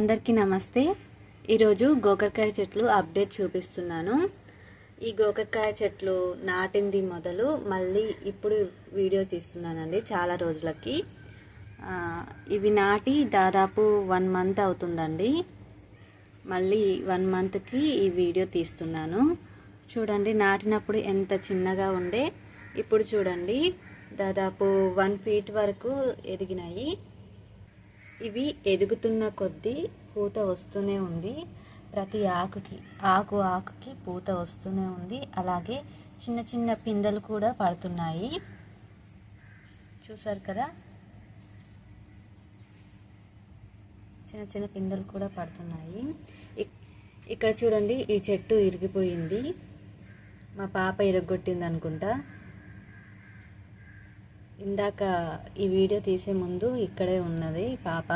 అందరికీ నమస్తే. ఈరోజు గోకరకాయ చెట్లు అప్డేట్ చూపిస్తున్నాను. ఈ గోకరకాయ చెట్లు నాటింది మొదలు మళ్ళీ ఇప్పుడు వీడియో తీస్తున్నానండి చాలా రోజులకి. ఇవి నాటి దాదాపు వన్ మంత్ అవుతుందండి. మళ్ళీ వన్ మంత్కి ఈ వీడియో తీస్తున్నాను. చూడండి నాటినప్పుడు ఎంత చిన్నగా ఉండే ఇప్పుడు చూడండి దాదాపు వన్ ఫీట్ వరకు ఎదిగినాయి. ఇవి ఎదుగుతున్న కొద్దీ పూత వస్తూనే ఉంది. ప్రతి ఆకుకి ఆకు ఆకుకి పూత వస్తూనే ఉంది. అలాగే చిన్న చిన్న పిందెలు కూడా పడుతున్నాయి. చూసారు కదా? చిన్న చిన్న పిందెలు కూడా పడుతున్నాయి. ఇక్కడ చూడండి ఈ చెట్టు ఇరిగిపోయింది. మా పాప ఇరగొట్టింది అనుకుంటా ఇందాక ఈ వీడియో తీసే ముందు ఇక్కడే ఉన్నది పాప.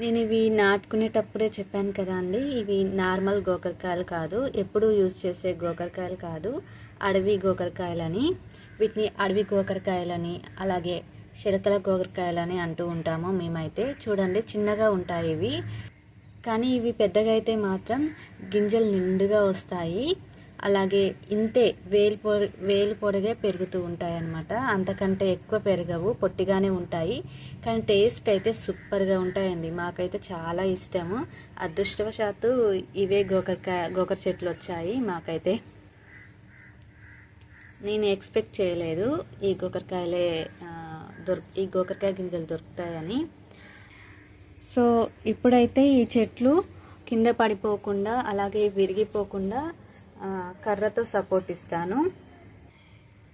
నేను ఇవి నాటుకునేటప్పుడే చెప్పాను కదా అండి ఇవి నార్మల్ గోకరకాయలు కాదు ఎప్పుడు యూజ్ చేసే గోకరకాయలు కాదు అడవి గోకరకాయలని వీటిని అడవి గోకరకాయలని అలాగే చిలకల గోకరకాయలని అంటూ ఉంటాము మేమైతే. చూడండి చిన్నగా ఉంటాయి ఇవి. కానీ ఇవి పెద్దగా అయితే మాత్రం గింజలు నిండుగా వస్తాయి. అలాగే ఇంతే వేలు పొడి వేలు పొడిగే పెరుగుతూ ఉంటాయి అన్నమాట అంతకంటే ఎక్కువ పెరగవు పొట్టిగానే ఉంటాయి. కానీ టేస్ట్ అయితే సూపర్గా ఉంటాయండి. మాకైతే చాలా ఇష్టము. అదృష్టవశాత్తు ఇవే గోకరకాయ గోకర చెట్లు వచ్చాయి మాకైతే. నేను ఎక్స్పెక్ట్ చేయలేదు ఈ గోకరకాయలే ఆ, ఈ గోకరకాయ గింజలు దొరుకుతాయని. సో ఇప్పుడైతే ఈ చెట్లు కింద పడిపోకుండా అలాగే విరిగిపోకుండా కర్రతో సపోర్ట్ ఇస్తాను.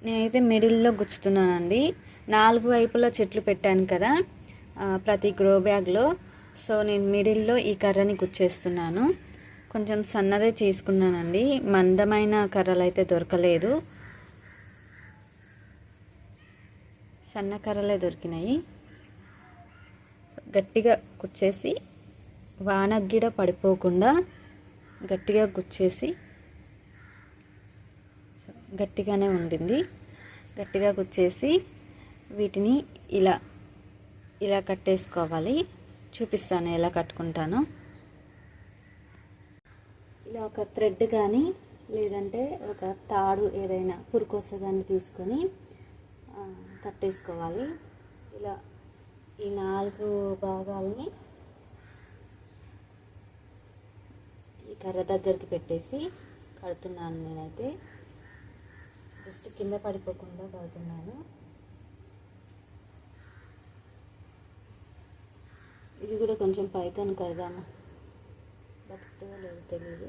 నేనైతే మిడిల్లో గుచ్చుతున్నానండి. నాలుగు వైపులా చెట్లు పెట్టాను కదా ప్రతి గ్రో బ్యాగ్లో. సో నేను మిడిల్లో ఈ కర్రని గుచ్చేస్తున్నాను. కొంచెం సన్నదే చేసుకున్నానండి. మందమైన కర్రలు అయితే దొరకలేదు. సన్న కర్రలే దొరికినాయి. గట్టిగా గుచ్చేసి వానగిడ పడిపోకుండా గట్టిగా గుచ్చేసి గట్టిగానే ఉండింది. గట్టిగా గుచ్చేసి వీటిని ఇలా ఇలా కట్టేసుకోవాలి. చూపిస్తాను ఎలా కట్టుకుంటాను. ఇలా ఒక థ్రెడ్ కానీ లేదంటే ఒక తాడు ఏదైనా పురుకోస కానీ తీసుకొని కట్టేసుకోవాలి. ఇలా ఈ నాలుగు భాగాలని ఈ కర్ర దగ్గరికి పెట్టేసి కడుతున్నాను నేనైతే. జస్ట్ కింద పడిపోకుండా పడుతున్నాను ఇది కూడా కొంచెం పైకను కడదాము. బతుకుతుందో లేదో తెలియదు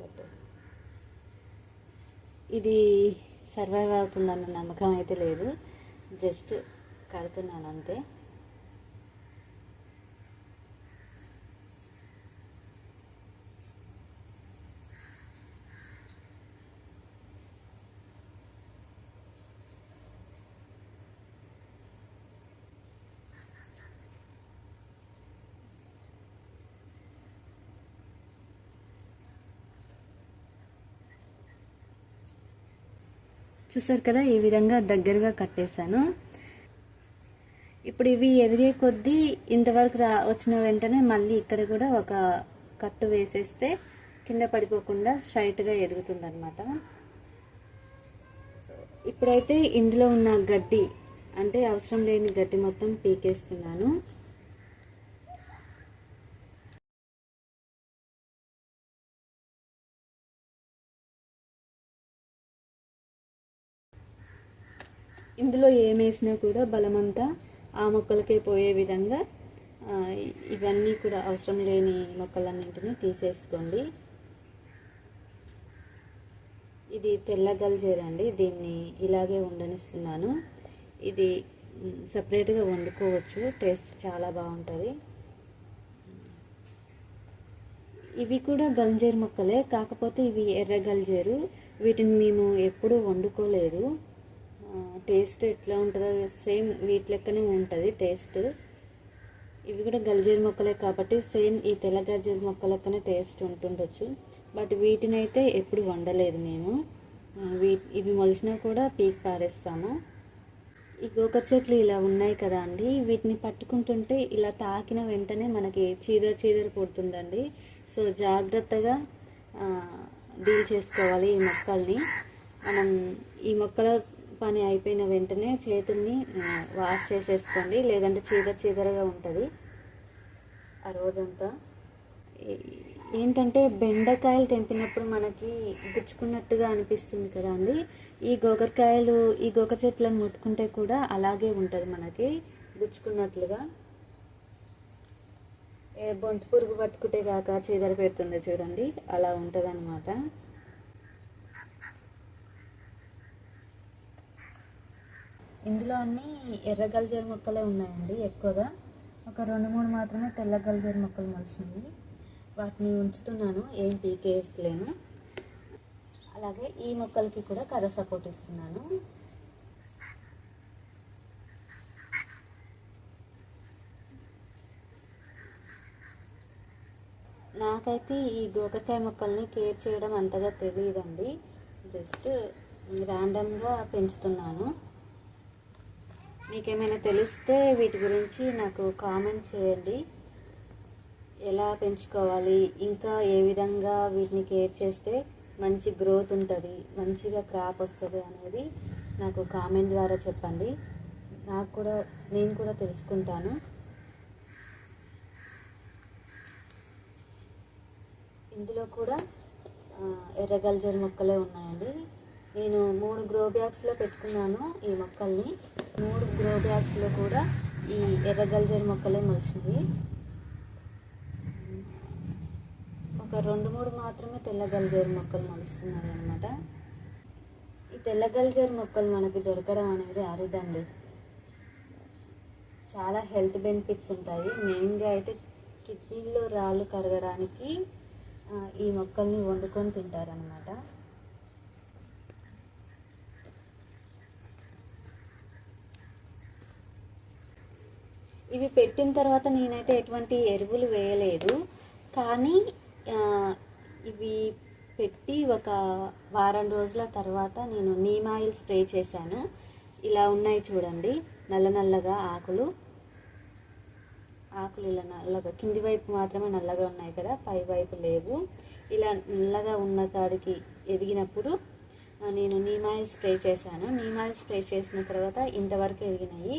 బట్ ఇది సర్వైవ్ అవుతుందన్న నమ్మకం అయితే లేదు. జస్ట్ కడుతున్నాను అంతే. చూసారు కదా ఈ విధంగా దగ్గరగా కట్టేశాను. ఇప్పుడు ఇవి ఎదిగే కొద్దీ ఇంతవరకు రా వచ్చిన వెంటనే మళ్ళీ ఇక్కడ కూడా ఒక కట్టు వేసేస్తే కింద పడిపోకుండా స్ట్రైట్గా ఎదుగుతుంది అనమాట ఇప్పుడైతే ఇందులో ఉన్న గడ్డి అంటే అవసరం లేని గడ్డి మొత్తం పీకేస్తున్నాను. ఇందులో ఏమేసినా కూడా బలమంతా ఆ మొక్కలకే పోయే విధంగా ఇవన్నీ కూడా అవసరం లేని మొక్కలన్నింటినీ తీసేసుకోండి. ఇది తెల్ల గల్జేరండి దీన్ని ఇలాగే ఉండనిస్తున్నాను. ఇది సపరేట్గా వండుకోవచ్చు. టేస్ట్ చాలా బాగుంటుంది. ఇవి కూడా గల్జేరు మొక్కలే. కాకపోతే ఇవి ఎర్ర గల్జేరు. వీటిని మేము ఎప్పుడూ వండుకోలేదు. టేస్ట్ ఎట్లా ఉంటుందో సేమ్ వీటి లెక్కనే ఉంటుంది టేస్ట్. ఇవి కూడా గల్జీర్ మొక్కలే కాబట్టి సేమ్ ఈ తెల్ల గల్జీర్ మొక్క లెక్కనే టేస్ట్ ఉంటుండొచ్చు. బట్ వీటిని అయితే ఎప్పుడు వండలేదు మేము. వీ ఇవి మొలిచినా కూడా పీక్ పారేస్తాము. ఈ గోకర్ చెట్లు ఇలా ఉన్నాయి కదా అండి. వీటిని పట్టుకుంటుంటే ఇలా తాకిన వెంటనే మనకి చీదర చీదర పుడుతుందండి సో జాగ్రత్తగా డీల్ చేసుకోవాలి ఈ మొక్కల్ని. మనం ఈ మొక్కల పని అయిపోయిన వెంటనే చేతుల్ని వాష్ చేసేసుకోండి. లేదంటే చీదర చీదరగా ఉంటుంది ఆ రోజంతా. ఏంటంటే బెండకాయలు తెంపినప్పుడు మనకి గుచ్చుకున్నట్టుగా అనిపిస్తుంది కదా అండి. ఈ గోకరకాయలు ఈ గోకర చెట్లను ముట్టుకుంటే కూడా అలాగే ఉంటుంది మనకి గుచ్చుకున్నట్లుగా. బొంతు పురుగు పట్టుకుంటే కాక చీదర పెడుతుంది చూడండి. అలా ఉంటుంది అనమాట ఇందులో అన్ని ఎర్ర గల్జేరు మొక్కలే ఉన్నాయండి ఎక్కువగా. ఒక రెండు మూడు మాత్రమే తెల్ల గల్జేరు మొక్కలు మొలిచినాయి వాటిని ఉంచుతున్నాను ఏం పీకేస్తలేను అలాగే ఈ మొక్కలకి కూడా కర్ర సపోర్ట్ ఇస్తున్నాను. నాకైతే ఈ గోకకాయ మొక్కల్ని కేర్ చేయడం అంతగా తెలియదండి జస్ట్ ర్యాండమ్గా పెంచుతున్నాను. మీకేమైనా తెలిస్తే వీటి గురించి నాకు కామెంట్ చేయండి. ఎలా పెంచుకోవాలి? ఇంకా ఏ విధంగా వీటిని కేర్ చేస్తే మంచి గ్రోత్ ఉంటుంది మంచిగా క్రాప్ వస్తుంది అనేది నాకు కామెంట్ ద్వారా చెప్పండి. నాకు కూడా నేను కూడా తెలుసుకుంటాను. ఇందులో కూడా ఎర్రగల్జర్ మొక్కలే ఉన్నాయండి. నేను మూడు గ్రో బ్యాగ్స్లో పెట్టుకున్నాను ఈ మొక్కల్ని. మూడు గ్రో బ్యాగ్స్లో కూడా ఈ ఎర్రగల్జర్ మొక్కలే మొలిచింది ఒక రెండు మూడు మాత్రమే తెల్లగల్జరి మొక్కలు మొలుస్తున్నాయి అనమాట ఈ తెల్లగల్జరి మొక్కలు మనకి దొరకడం అనేది అరుదండి. చాలా హెల్త్ బెనిఫిట్స్ ఉంటాయి. మెయిన్గా అయితే కిడ్నీలో రాళ్ళు కరగడానికి ఈ మొక్కల్ని వండుకొని తింటారనమాట ఇవి పెట్టిన తర్వాత నేనైతే ఎటువంటి ఎరువులు వేయలేదు. కానీ ఇవి పెట్టి ఒక వారం రోజుల తర్వాత నేను నీమ్ ఆయిల్ స్ప్రే చేశాను. ఇలా ఉన్నాయి చూడండి నల్ల నల్లగా ఆకులు. ఆకులు ఇలా నల్లగా కింది వైపు మాత్రమే నల్లగా ఉన్నాయి కదా పై వైపు లేవు. ఇలా నల్లగా ఉన్న కాడికి ఎదిగినప్పుడు నేను నీమ్ స్ప్రే చేశాను. నీమ్ స్ప్రే చేసిన తర్వాత ఇంతవరకు ఎదిగినాయి.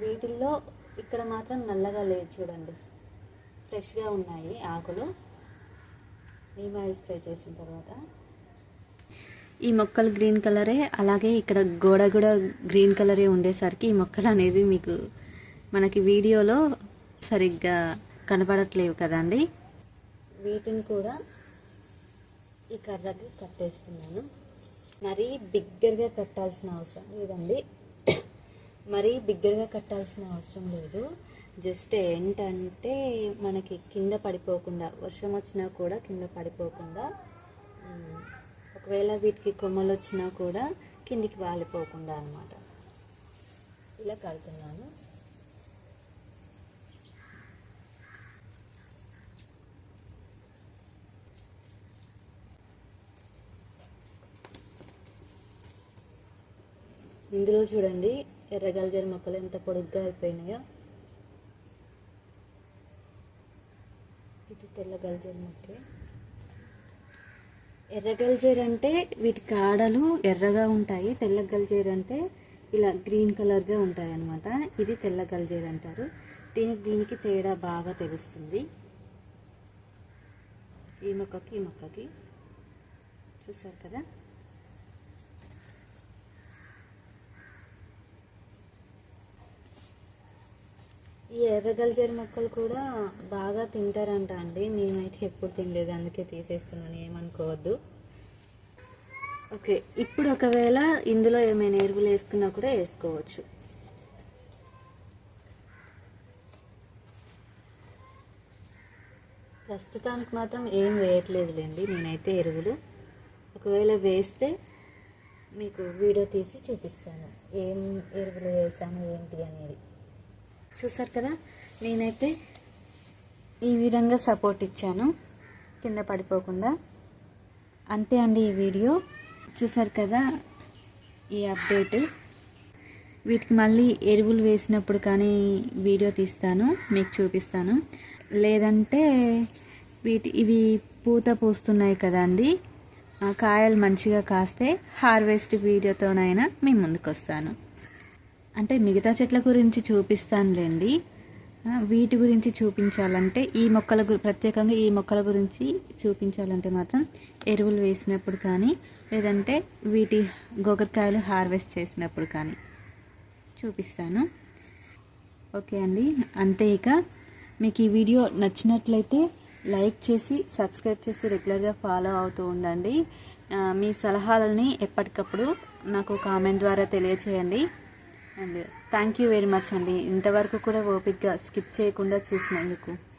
వీటిల్లో ఇక్కడ మాత్రం నల్లగా లేదు చూడండి. ఫ్రెష్గా ఉన్నాయి ఆకులు. నీమ్ ఆయిల్ స్ప్రే చేసిన తర్వాత. ఈ మొక్కలు గ్రీన్ కలరే అలాగే ఇక్కడ గోడ కూడా గ్రీన్ కలరే ఉండేసరికి ఈ మొక్కలు అనేది మీకు మనకి వీడియోలో సరిగ్గా కనపడట్లేవు కదండి? వీటిని కూడా ఈ కర్రకి కట్టేస్తున్నాను. మరీ బిగ్గరగా కట్టాల్సిన అవసరం లేదండి. మరీ బిగ్గరగా కట్టాల్సిన అవసరం లేదు. జస్ట్ ఏంటంటే మనకి కింద పడిపోకుండా వర్షం వచ్చినా కూడా కింద పడిపోకుండా ఒకవేళ వీటికి కొమ్మలు వచ్చినా కూడా కిందికి వాలిపోకుండా అన్నమాట. ఇలా కడుతున్నాను. ఇందులో చూడండి ఎర్రగల్జర్ మొక్కలు ఎంత పొడుగ్గా అయిపోయినాయో. ఇది తెల్ల గల్జర్ మొక్కే. ఎర్రగల్జర్ అంటే వీటి కాడలు ఎర్రగా ఉంటాయి తెల్ల గల్జేర్ అంటే ఇలా గ్రీన్ కలర్గా ఉంటాయి అనమాట ఇది తెల్ల గల్జేర్ అంటారు దీనికి దీనికి తేడా బాగా తెలుస్తుంది. ఈ మొక్కకి ఈ మొక్కకి. చూసారు కదా? ఈ ఎర్రగల్జర్ మొక్కలు కూడా బాగా తింటారంట అండి. నేనైతే ఎప్పుడు తినలేదు అందుకే తీసేస్తున్నాను. ఏమనుకోవద్దు. ఓకే ఇప్పుడు ఒకవేళ ఇందులో ఏమైనా ఎరువులు వేసుకున్నా కూడా వేసుకోవచ్చు. ప్రస్తుతానికి మాత్రం ఏం వేయట్లేదులేండి. నేనైతే ఎరువులు. ఒకవేళ వేస్తే మీకు వీడియో తీసి చూపిస్తాను. ఏం ఎరువులు వేసాము ఏంటి అనేది. చూసారు కదా? నేనైతే ఈ విధంగా సపోర్ట్ ఇచ్చాను. కింద పడిపోకుండా. అంతే అండి ఈ వీడియో. చూసారు కదా ఈ అప్డేట్ వీటికి మళ్ళీ ఎరువులు వేసినప్పుడు కానీ వీడియో తీస్తాను మీకు చూపిస్తాను. లేదంటే వీటి ఇవి పూత పూస్తున్నాయి కదండి అండి కాయలు మంచిగా కాస్తే హార్వెస్ట్ వీడియోతోనైనా మీ ముందుకు వస్తాను అంటే మిగతా చెట్ల గురించి చూపిస్తానులేండి. వీటి గురించి చూపించాలంటే ఈ మొక్కల గురి ప్రత్యేకంగా ఈ మొక్కల గురించి చూపించాలంటే మాత్రం ఎరువులు వేసినప్పుడు కానీ లేదంటే వీటి గోకరకాయలు హార్వెస్ట్ చేసినప్పుడు కానీ చూపిస్తాను. ఓకే అండి అంతే ఇక. మీకు ఈ వీడియో నచ్చినట్లయితే లైక్ చేసి సబ్స్క్రైబ్ చేసి రెగ్యులర్గా ఫాలో అవుతూ ఉండండి. మీ సలహాలని ఎప్పటికప్పుడు నాకు కామెంట్ ద్వారా తెలియచేయండి. And. Thank you very much అండి. ఇంతవరకు కూడా ఓపిక్గా స్కిప్ చేయకుండా చూసినందుకు.